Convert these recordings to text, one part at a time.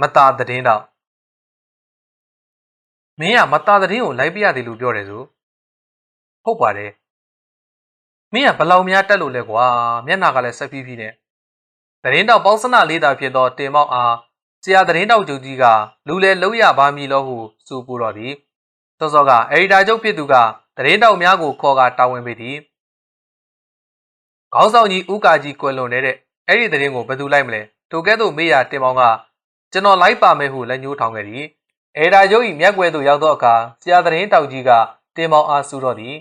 မတာသတင်းတော့မင်းကမတာသတင်းကိုလိုက်ပြရသေးလို့ပြောတယ်ဆိုဟုတ်ပါတယ်မင်းကဘလောက်များတက်လို့လဲကွာမျက်နာကလည်းဆက်ပြီးပြီးနဲ့သတင်းတော့ပေါင်းစနလေးတာဖြစ်တော့တင်မောက်အားဆရာသတင်းတော့ကျုပ်ကြီးကလူလဲလုံးရပါမည်လို့ဟုစူပူတော်သည်စောစောကအယ်ဒီတာချုပ်ဖြစ်သူကသတင်းတော့များကိုခေါ်ကတာဝန်ပေးသည်ခေါင်းဆောင်ကြီးဦးကာကြီးကွယ်လွန်နေတဲ့အဲ့ဒီသတင်းကိုဘယ်သူလိုက်မလဲတိုကဲ့သို့မေးရတင်မောင်က ကျွန်တော်လိုက်ပါမယ်ဟုလက်ညှိုးထောင်ခဲ့သည်အေဒါကျုပ်၏မျက်ကွယ်သို့ရောက်သောအခါဆရာသတင်းတောက်ကြီးကတင်မောင်အားစူတော့သည်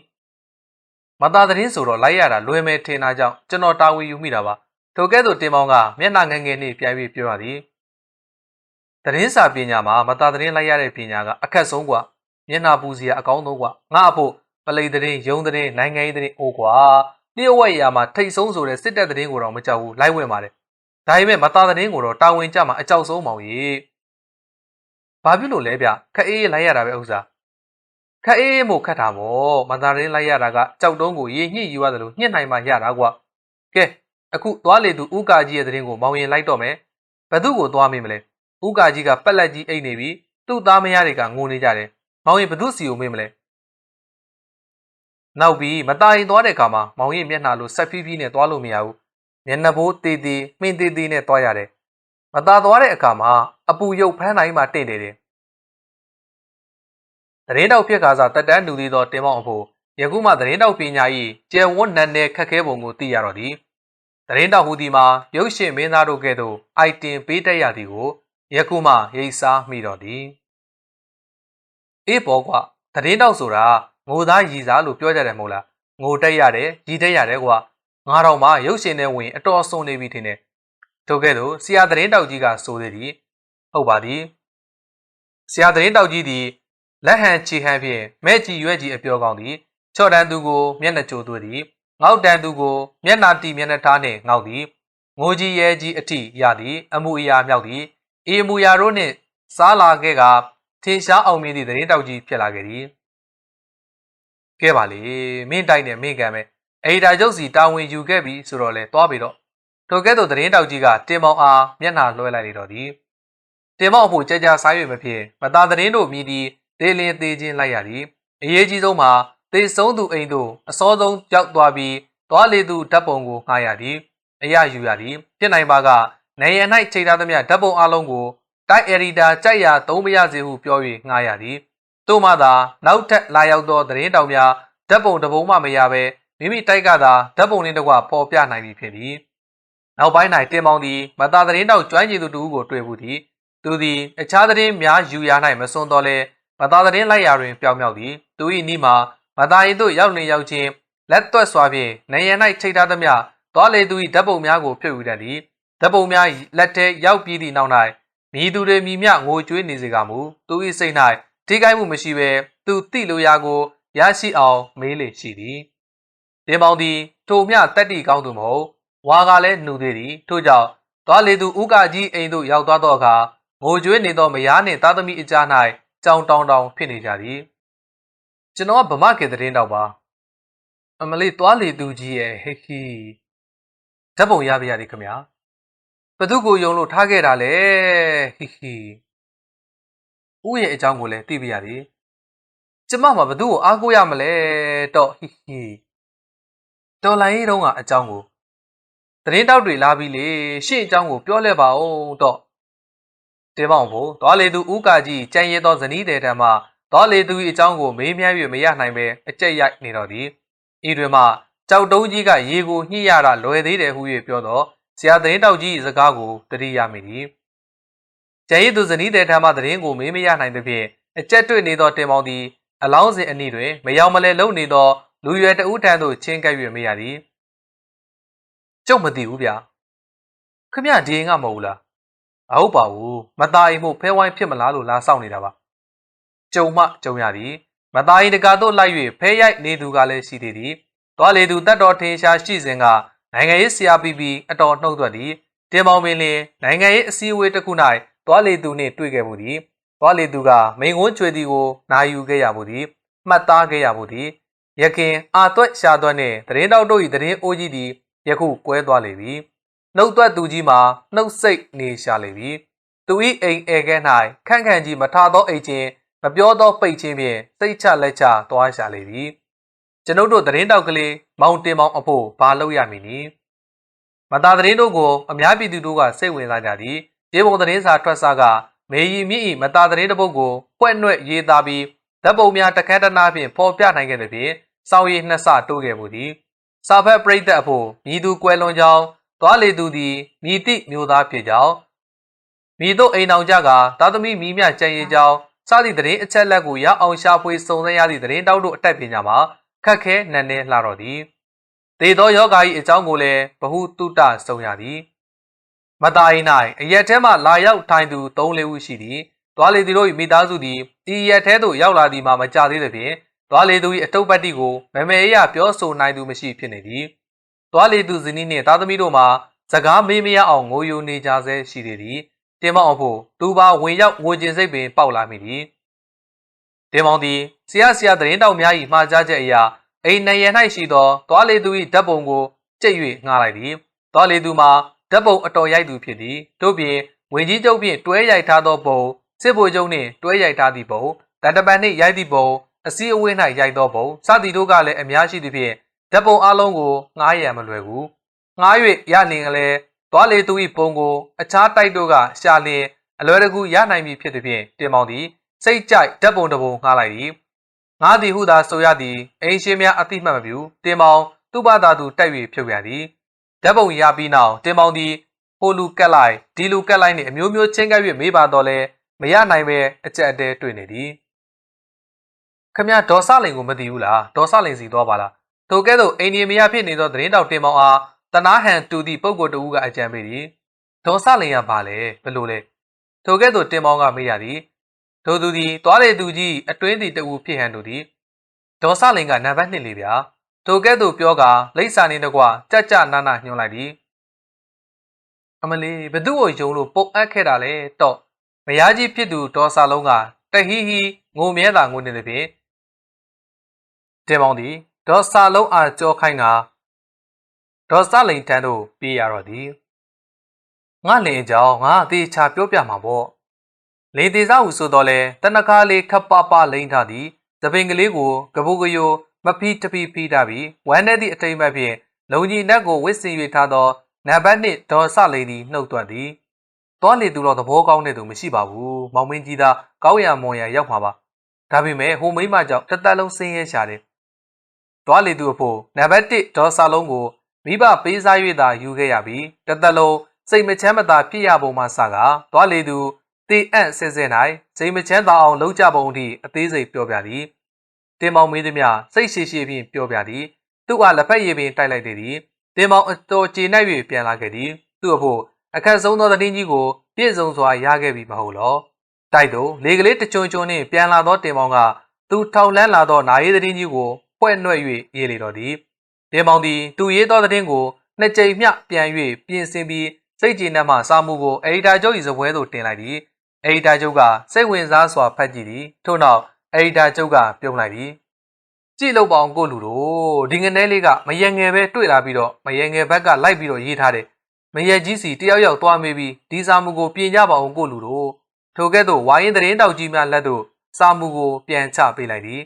မသားသတင်းဆိုတော့လိုက်ရတာလွယ်မယ်ထင်တာကြောင့်ကျွန်တော်တာဝန်ယူမိတာပါထိုကဲ့သို့တင်မောင်ကမျက်နှာငယ်ငယ်နှင့်ပြိုင်ပြီးပြောရသည်သတင်းစာပညာမှာမသားသတင်းလိုက်ရတဲ့ပညာကအခက်ဆုံးกว่าမျက်နှာပူစရာအကောင်းဆုံးกว่าငါအဖို့ပလိသတင်းရုံသတင်းနိုင်ငံရေးသတင်းအိုးကွာလျှို့ဝှက်ရာမှာထိတ်ဆုံးဆိုတဲ့စစ်တပ်သတင်းကိုတော့မကြောက်ဘူးလိုက်ဝင်ပါတယ် ဒါပေမဲ့မသားသတင်းကိုတော့တာဝန်ကြမှာအကြောက်ဆုံးမောင်ကြီးဘာဖြစ်လို့လဲဗျခက်အေးအေးလိုက်ရတာပဲဥစ္စာခက်အေးအေးမို့ခတ်တာပေါ့မသားသတင်းလိုက်ရတာကကြောက်တုံးကိုရေညှိယူရတယ်လို့ညှစ်နိုင်မှရတာကွာကဲအခုသွားလေသူဥကာကြီးရဲ့သတင်းကိုမောင်ရင်လိုက်တော့မယ်ဘသူ့ကိုသွားမိမလဲဥကာကြီးကပက်လက်ကြီးအိတ်နေပြီသူ့သားမယားတွေကငိုနေကြတယ်မောင်ရင်ဘသူ့စီကိုမေးမလဲနောက်ပြီးမตายရင်သွားတဲ့အခါမှာမောင်ရင်မျက်နှာလိုဆက်ဖီးဖီးနဲ့သွားလို့မရဘူး မျက်နှာဘိုးတေးတေးမှင်တေးတေးနဲ့သွားရတယ်မตาသွားတဲ့အခါမှာအပူရုပ်ဖမ်းတိုင်းမှာတင့်နေတယ်သတင်းတောက်ဖြစ်ကားစားတက်တန်းလူသေးသောတင်မောင်အဖို့ယခုမှသတင်းတောက်ပညာ၏ကျယ်ဝန်းနန်းနယ်ခက်ခဲပုံကိုသိရတော့သည်သတင်းတောက်ဟူသည်မှာရုပ်ရှင်မင်းသားတို့ကဲ့သို့အိုက်တင်ပေးတတ်ရသည်ကိုယခုမှရိပ်စားမိတော့သည်အေးပေါ်ကွာသတင်းတောက်ဆိုတာငိုသားရည်စားလို့ပြောကြတယ်မဟုတ်လားငိုတက်ရတယ်ရည်တက်ရတယ်ကွာ ငါတော့မှရုပ်ရှင်နဲ့ဝင်အတော်ဆုံးနေပြီထင်တယ်ထို့ကဲ့သို့ဆရာသတင်းတောက်ကြီးကဆိုသေးသည်ဟုတ်ပါသည်ဆရာသတင်းတောက်ကြီးသည်လက်ဟန်ချီဟန်ဖြင့်မဲ့ကြီးရွက်ကြီးအပြောကောင်းသည်ချော့တန်သူကိုမျက်နှာကြိုသွေးသည်ငေါက်တန်သူကိုမျက်နှာတီမျက်နှာထားနှင့်ငေါက်သည်ငိုကြီးရဲကြီးအထိရသည်အမှုအရာမြောက်သည်အေအမှုရာတို့နှင့်စားလာခဲ့ကထင်ရှားအောင်မြင်သည့်သတင်းတောက်ကြီးဖြစ်လာခဲ့သည်ကဲပါလေမင်းတိုက်နဲ့မင်းကံပဲ အေဒါကျုပ်စီတာဝန်ယူခဲ့ပြီဆိုတော့လေသွားပြီတော့ထိုကဲ့သို့သတင်းတောက်ကြီးကတင်မောင်အားမျက်နှာလွှဲလိုက်လေတော့သည်တင်မောင်အဖို့ကြကြစား၍မဖြစ်မသားသတင်းတို့မြည်သည်ဒေလင်းသေးချင်းလိုက်ရသည်အရေးကြီးဆုံးမှာသေဆုံးသူအိမ်သို့အစောဆုံးရောက်သွားပြီးသွားလေသူဓာတ်ပုံကိုငှားရသည်အရယူရသည်ဖြစ်နိုင်ပါကနေရ၌ချိန်ထားသမျှဓာတ်ပုံအလုံးကိုတိုက်အရီတာကြိုက်ရသုံးမရစေဟုပြော၍ငှားရသည်သို့မှသာနောက်ထပ်လာရောက်သောသတင်းတောင်များဓာတ်ပုံတစ်ပုံမှမရဘဲ မိမိတိုက်ကသာဓာတ်ပုံနှင့်တကွပေါ်ပြနိုင်ပြီဖြစ်သည်နောက်ပိုင်း၌တင်မောင်သည်မသားသတင်းတောက်ကျွမ်းကျင်သူတူကိုတွေ့ဘူးသည်သူသည်အခြားသတင်းများယူရ၌မစွန်တော်လဲမသားသတင်းလိုက်ရာတွင်ပြောင်းမြောက်သည်သူ၏နီးမှာမသားရီတို့ရောက်နေရောက်ချင်းလက်သွက်စွာဖြင့်နေရ၌ချိတ်ထားသမျှသွားလေသူ၏ဓာတ်ပုံများကိုဖြုတ်ယူတတ်သည်ဓာတ်ပုံများလက်ထဲရောက်ပြီးသည့်နောက်၌မိသူတွေမိမျှငိုကြွေးနေစေကမူသူ၏စိတ်၌ထိခိုက်မှုမရှိဘဲသူတိလိုရာကိုရရှိအောင်မေးလေရှိသည် တင်ပေါင်းသည်ထိုမျှတက်တီကောင်းသူမဟုတ်ဝါကလည်းနှူသေးသည်ထို့ကြောင့်သွားလေသူဥကကြီးအိမ်သို့ရောက်သွားသောအခါငိုကြွေးနေသောမယားနှင့်သားသမီးအကြား၌ကြောင်တောင်တောင်ဖြစ်နေကြသည်ကျွန်တော်ကဗမာကေသတင်းတော့ပါအမလေးသွားလေသူကြီးရဲ့ဟေဟီဓာတ်ပုံရပြရသည်ခင်ဗျာဘသူကိုယုံလို့ထားခဲ့တာလဲဟီဟီဥရဲ့အကြောင်းကိုလည်းသိပြရသည်ကျမမှာဘသူ့ကိုအားကိုးရမလဲတော့ဟီဟီ တော်လိုင်းရေးတုန်းကအကြောင်းကိုသတင်းတောက်တွေလာပြီးလေရှင့်အကြောင်းကိုပြောလဲပါဦးတော့တေပေါင်ဖို့သွားလေသူဥကာကြီးကြံရဲသောဇနီးတဲ့တံမှသွားလေသူ၏အကြောင်းကိုမေးမြန်း၍မရနိုင်ပဲအကြက်ရိုက်နေတော့သည်ဤတွင်မှကြောက်တုံးကြီးကရေကိုညှိရတာလွယ်သေးတယ်ဟု၍ပြောတော့ဆရာသတင်းတောက်ကြီး၏စကားကိုတတိယမိသည်ကျန်ရည်သူဇနီးတဲ့ထမ်းမှသတင်းကိုမေးမရနိုင်သဖြင့်အကြက်တွေ့နေသောတင်ပေါင်းသည်အလောင်းစဉ်အနီးတွင်မယောင်မလဲလုံနေသော လူရွယ်တဦးထံသို့ချင်းကပ်၍မေးရသည်ကျုပ်မသိဘူးဗျာခမရဒီရင်ကမဟုတ်လားအဟုတ်ပါဘူးမသားအိမ်မှုဖဲဝိုင်းဖြစ်မလားလို့လာဆောင်နေတာပါကြုံမှကြုံရသည်မသားအိမ်တကာတို့လိုက်၍ဖဲရိုက်နေသူကလည်းရှိသေးသည်သွားလေသူတတ်တော်ထင်ရှားရှိစဉ်ကနိုင်ငံရေးဆရာပီပီအတော်နှုတ်ထွက်သည်တင်ပေါင်းပင်လင်နိုင်ငံရေးအစည်းအဝေးတစ်ခု၌သွားလေသူနှင့်တွေ့ခဲ့မှုသည်သွားလေသူကမိန်ဝန်းချွေသည်ကိုနာယူခဲ့ရမှုသည်မှတ်သားခဲ့ရမှုသည် ရခင်အာသွက်ရှာသွက်နှင့်သတင်းတောက်တို့၏သတင်းအိုးကြီးသည်ယခုကွဲသွားလေပြီနှုတ်သွက်သူကြီးမှာနှုတ်စိတ်နေရှာလေပြီသူ၏အိမ်ဧကဲ၌ခန့်ခန့်ကြီးမထားသောအိတ်ချင်းမပြောသောပိတ်ချင်းဖြင့်စိတ်ချလက်ချသွားရှာလေသည်ကျွန်ုပ်တို့သတင်းတောက်ကလေးမောင်တင်မောင်အဖို့ဘာလုပ်ရမည်နည်းမသာသတင်းတို့ကိုအများပြည်သူတို့ကစိတ်ဝင်စားကြသည်ဒီပုံသတင်းစာထွက်စားကမေယီမြင့်၏မသာသတင်းတစ်ပုဒ်ကိုဖွက်နှဲ့ရေးသားပြီးဓာတ်ပုံများတခန်းတနာဖြင့်ဖော်ပြနိုင်ခဲ့သဖြင့် စောင်းရည်နှစ်ဆတိုးခဲ့မှုသည်စာဖက်ပရိသတ်အဖို့မြည်သူကွယ်လွန်ကြောင်းသွားလေသူသည်မြည်သည့်မျိုးသားဖြစ်ကြောင်းမိတို့အိမ်အောင်ကြကသာသမီမိမြကြံရည်ကြောင်းစသည့်သတင်းအချက်လက်ကိုရအောင်ရှာဖွေစုံစမ်းရသည့်သတင်းတောက်တို့အတက်ပညာမှာခက်ခဲနက်နဲလှတော့သည်ဒေသောယောဂါ၏အကြောင်းကိုလည်းဘဟုတုတဆုံရသည်မတာရင်၌အရက်ထဲမှလာရောက်ထိုင်သူ၃လေးဦးရှိသည်သွားလေသူတို့၏မိသားစုသည်ဤရက်ထဲသို့ရောက်လာသည်မှာမကြသေးသဖြင့် သွားလေသူ၏အတုပ်ပတ်တိကိုမမေရပြောဆိုနိုင်သူမရှိဖြစ်နေသည်သွားလေသူဇနီးနှင့်သားသမီးတို့မှာစကားမေးမရအောင်ငိုယိုနေကြဆဲရှိသေးသည်တင်မောင်အဖို့သူပါဝင်ရောက်ငိုကျင်စိတ်ပင်ပေါက်လာမိသည်တင်မောင်သည်ဆရာဆရာသတင်းတောက်များ၏မှားကြားချက်အရာအိမ်နရ၌ရှိသောသွားလေသူ၏ဓာတ်ပုံကိုကြိတ်၍ငှားလိုက်သည်သွားလေသူမှာဓာတ်ပုံအတော်ရိုက်သူဖြစ်သည်တို့ပြင်ဝင်ကြီးချုပ်ဖြင့်တွဲရိုက်ထားသောပုံစစ်ဗိုလ်ချုပ်နှင့်တွဲရိုက်ထားသည့်ပုံတန်တပန်နှင့်ရိုက်သည့်ပုံ အစည်းအဝေး၌ရိုက်သောပုံစသည်တို့ကလည်းအများရှိသဖြင့်ဓာတ်ပုံအလုံးကိုငှားရန်မလွယ်ဘူးငှား၍ရလင်ကလေးသွားလေသူ၏ပုံကိုအခြားတိုက်တို့ကရှာလျင်အလွယ်တကူရနိုင်ပြီဖြစ်သည်ဖြင့်တင်မောင်သည်စိတ်ကြိုက်ဓာတ်ပုံတစ်ပုံငှားလိုက်သည်ငှားသည်ဟုသာဆိုရသည်အိမ်ရှင်များအတိမတ်မပြူတင်မောင်သူ့ဘာသာသူတိုက်၍ဖြုတ်ရသည်ဓာတ်ပုံရပြီးနောက်တင်မောင်သည်ဟိုလူကက်လိုက်ဒီလူကက်လိုက်နှင့်အမျိုးမျိုးချင်းကပ်၍မေးပါတော့လဲမရနိုင်ပဲအကြက်အတဲတွေ့နေသည် ခမရဒေါ်ဆလိန်ကိုမသိဘူးလားဒေါ်ဆလိန်စီသွားပါလားထိုကဲ့သို့အိန္ဒိယမယဖြစ်နေသောသတင်းတောက်တင်မောင်အားတနာဟန်တူသည့်ပုဂ္ဂိုလ်တဦးကအကြံပေးသည်ဒေါ်ဆလိန်ကပါလေဘလို့လဲထိုကဲ့သို့တင်မောင်ကမေးရသည်ထိုသူသည်သွားလေသူကြီးအတွင်းသည်တဦးဖြစ်ဟန်တူသည်ဒေါ်ဆလိန်ကနံပါတ်2လေးဗျာထိုကဲ့သို့ပြောကလိပ်စာနေတကွကြကြနာနာညွှန်လိုက်သည်အမလီဘသူ့ကိုယုံလို့ပုတ်အပ်ခဲ့တာလေတော့မယားကြီးဖြစ်သူဒေါ်စာလုံးကတဟီဟီငိုမြဲတာငိုနေသည်ဖြင့် တင်မောင်သည်ဒေါ်စာလုံးအားကြောခိုင်းကဒေါ်စလိန်တန်းတို့ပြေးရတော့သည်ငါလင်အကြောင်းငါအသေးချာပြောပြမှာပေါ့လင်သေးစားဟုဆိုတော့လဲတနကားလေးခပ်ပပလိမ့်ထားသည်သပင်ကလေးကိုကပုကယိုမဖီးတပီးဖီးထားပြီးဝမ်းနဲ့သည့်အထိမ်မှဖြင့်လုံကြီးနက်ကိုဝစ်စင်၍ထားသောနံပါတ်1ဒေါ်စလိန်သည်နှုတ်သွက်သည်သွားလေသူတော့သဘောကောင်းတဲ့သူမရှိပါဘူးမောင်မင်းကြီးသားကောင်းရမွန်ရရောက်မှာပါဒါပေမဲ့ဟိုမိမကြောင့်တစ်သက်လုံးဆင်းရဲရှာတယ် သွားလေသူအဖို့နံပါတ်1ဒေါ်စာလုံးကိုမိဘပေးစား၍သာယူခဲ့ရပြီးတသက်လုံးစိတ်မချမ်းမသာဖြစ်ရပုံမှစကားသွားလေသူတေအန့်ဆဲဆဲ၌စိတ်မချမ်းသာအောင်လုပ်ကြပုံအထိအသေးစိတ်ပြောပြသည်တင်မောင်မေးသည်များစိတ်ရှိရှိဖြင့်ပြောပြသည်သူကလက်ဖက်ရည်ပင်တိုက်လိုက်သည်တင်မောင်အတော်ကျေနပ်၍ပြန်လာခဲ့သည်သူ့အဖို့အခက်ဆုံးသောသတင်းကြီးကိုပြည့်စုံစွာရခဲ့ပြီမဟုတ်လောတိုက်တို့လေကလေးတချွန်ချွန်နှင့်ပြန်လာသောတင်မောင်ကသူထောက်လန်းလာသောနာရီသတင်းကြီးကို ဖွဲ့နှွဲ့၍ရေးလေတော်သည်တင်မောင်သည်သူရေးသောသတင်းကိုနှစ်ကြိမ်မျှပြန်၍ပြင်ဆင်ပြီးစိတ်ကြည်နက်မှစာမှုကိုအဒီတာချုပ်၏ဇပွဲသို့တင်လိုက်သည်အဒီတာချုပ်ကစိတ်ဝင်စားစွာဖတ်ကြည့်သည်ထို့နောက်အဒီတာချုပ်ကပြုံးလိုက်သည်ကြည့်လို့ပေါအောင်ကိုလူတို့ဒီငနဲလေးကမယငယ်ပဲတွေ့လာပြီးတော့မယငယ်ဘက်ကလိုက်ပြီးတော့ရေးထားတယ်မယက်ကြီးစီတယောက်ယောက်သွားမေးပြီးဒီစာမှုကိုပြင်ကြပါအောင်ကိုလူတို့ထိုကဲ့သို့ဝိုင်းရင်သတင်းတောက်ကြီးများလက်သို့စာမှုကိုပြန်ချပေးလိုက်သည်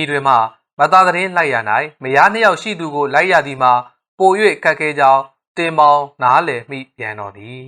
ဤတွင်မှ မသားသတင်းလိုက်ရ၌မယားနှစ်ယောက်ရှိသူကိုလိုက်ရသည်မှာပို၍ခက်ခဲကြောင်းတင်မောင်နားလည်မိပြန်တော်သည်